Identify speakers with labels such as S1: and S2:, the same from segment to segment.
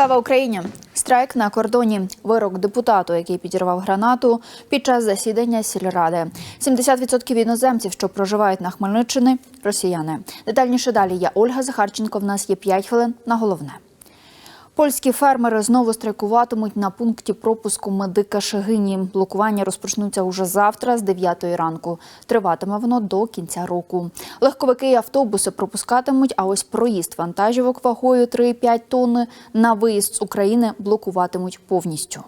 S1: Слава Україні! Страйк на кордоні. Вирок депутату, який підірвав гранату під час засідання сільради. 70% іноземців, що проживають на Хмельниччині, росіяни. Детальніше далі. Я Ольга Захарченко. В нас є 5 хвилин на головне. Польські фермери знову страйкуватимуть на пункті пропуску медика Шегині. Блокування розпочнуться уже завтра з 9 ранку. Триватиме воно до кінця року. Легковики і автобуси пропускатимуть, а ось проїзд вантажівок вагою 3,5 тонни на виїзд з України блокуватимуть повністю.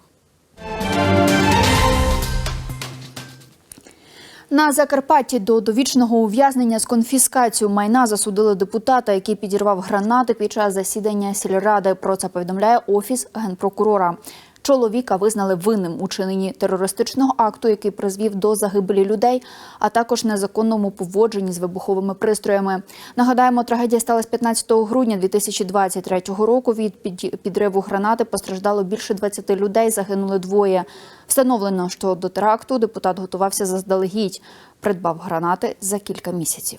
S1: На Закарпатті до довічного ув'язнення з конфіскацією майна засудили депутата, який підірвав гранати під час засідання сільради. Про це повідомляє офіс генпрокурора. Чоловіка визнали винним у чиненні терористичного акту, який призвів до загибелі людей, а також незаконному поводженні з вибуховими пристроями. Нагадаємо, трагедія сталася 15 грудня 2023 року. Від під- підриву гранати постраждало більше 20 людей, загинули двоє. Встановлено, що до теракту депутат готувався заздалегідь, придбав гранати за кілька місяців.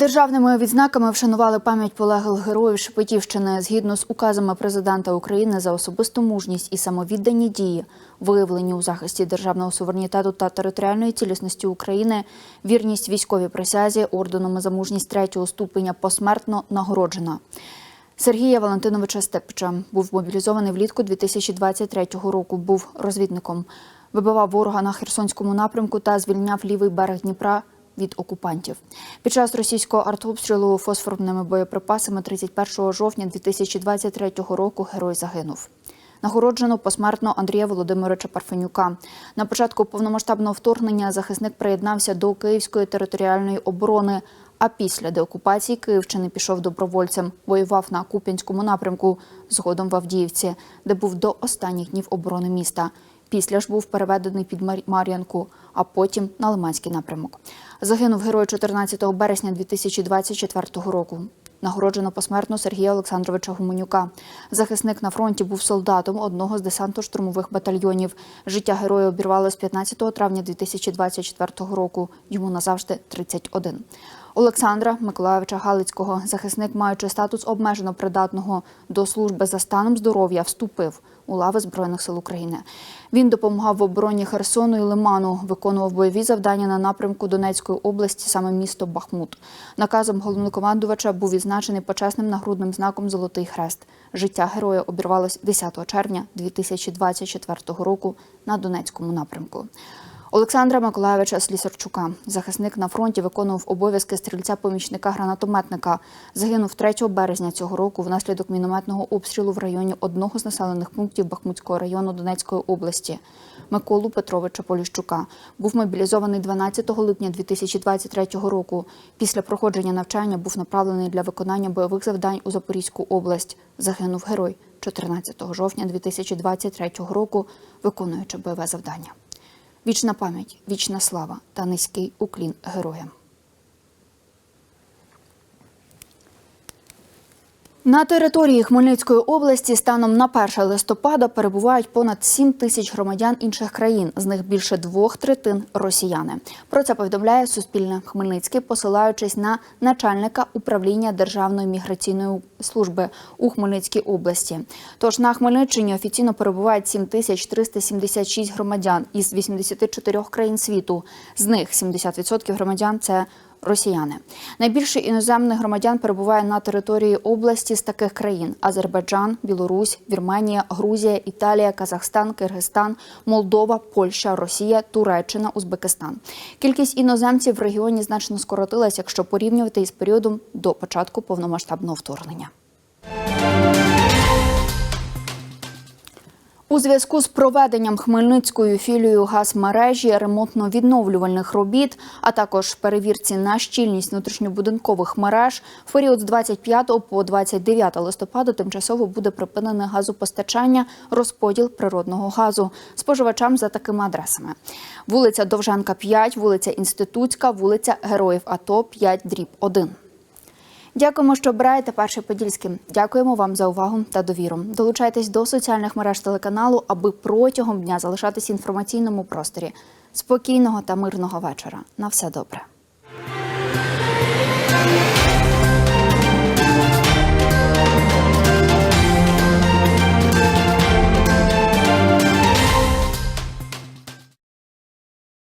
S1: Державними відзнаками вшанували пам'ять полеглих героїв Шепетівщини згідно з указами президента України за особисту мужність і самовіддані дії, виявлені у захисті державного суверенітету та територіальної цілісності України, вірність військовій присязі орденом за мужність третього ступеня посмертно нагороджена. Сергія Валентиновича Степича був мобілізований влітку 2023 року. Був розвідником, вибивав ворога на Херсонському напрямку та звільняв лівий берег Дніпра від окупантів. Під час російського артобстрілу фосфорними боєприпасами 31 жовтня 2023 року герой загинув. Нагороджено посмертно Андрія Володимировича Парфенюка. На початку повномасштабного вторгнення захисник приєднався до Київської територіальної оборони. А після деокупації Київщини пішов добровольцем, воював на Куп'янському напрямку, згодом в Авдіївці, де був до останніх днів оборони міста. Після ж був переведений під Мар- Мар'янку, а потім на Лиманський напрямок. Загинув герой 14 березня 2024 року. Нагороджено посмертно Сергія Олександровича Гуменюка. Захисник на фронті був солдатом одного з десантно-штурмових батальйонів. Життя героя обірвалось 15 травня 2024 року. Йому назавжди 31. Олександра Миколаївича Галицького, захисник, маючи статус обмежено придатного до служби за станом здоров'я, вступив у лави Збройних сил України. Він допомагав в обороні Херсону і Лиману, виконував бойові завдання на напрямку Донецької області, саме місто Бахмут. Наказом головнокомандувача був відзначений почесним нагрудним знаком Золотий Хрест. Життя героя обірвалось 10 червня 2024 року на Донецькому напрямку. Олександра Миколаєвича Слісарчука, захисник на фронті, виконував обов'язки стрільця-помічника гранатометника. Загинув 3 березня цього року внаслідок мінометного обстрілу в районі одного з населених пунктів Бахмутського району Донецької області. Миколу Петровича Поліщука був мобілізований 12 липня 2023 року. Після проходження навчання був направлений для виконання бойових завдань у Запорізьку область. Загинув герой 14 жовтня 2023 року, виконуючи бойове завдання. Вічна пам'ять, вічна слава та низький уклін героям. На території Хмельницької області станом на 1 листопада перебувають понад 7 тисяч громадян інших країн, з них більше двох третин росіяни. Про це повідомляє Суспільне Хмельницький, посилаючись на начальника управління Державної міграційної служби у Хмельницькій області. Тож на Хмельниччині офіційно перебувають 7 тисяч 376 громадян із 84 країн світу. З них 70% громадян це росіяни. Найбільше іноземних громадян перебуває на території області з таких країн: Азербайджан, Білорусь, Вірменія, Грузія, Італія, Казахстан, Киргизстан, Молдова, Польща, Росія, Туреччина, Узбекистан. Кількість іноземців в регіоні значно скоротилась, якщо порівнювати із періодом до початку повномасштабного вторгнення. У зв'язку з проведенням Хмельницькою філією газмережі ремонтно-відновлювальних робіт, а також перевірці на щільність внутрішньобудинкових мереж, в період з 25 по 29 листопада тимчасово буде припинене газопостачання, розподіл природного газу споживачам за такими адресами: вулиця Довженка, 5, вулиця Інститутська, вулиця Героїв АТО 5 дріб 1. Дякуємо, що обираєте перший подільський. Дякуємо вам за увагу та довіру. Долучайтесь до соціальних мереж телеканалу, аби протягом дня залишатись інформаційному просторі. Спокійного та мирного вечора. На все добре.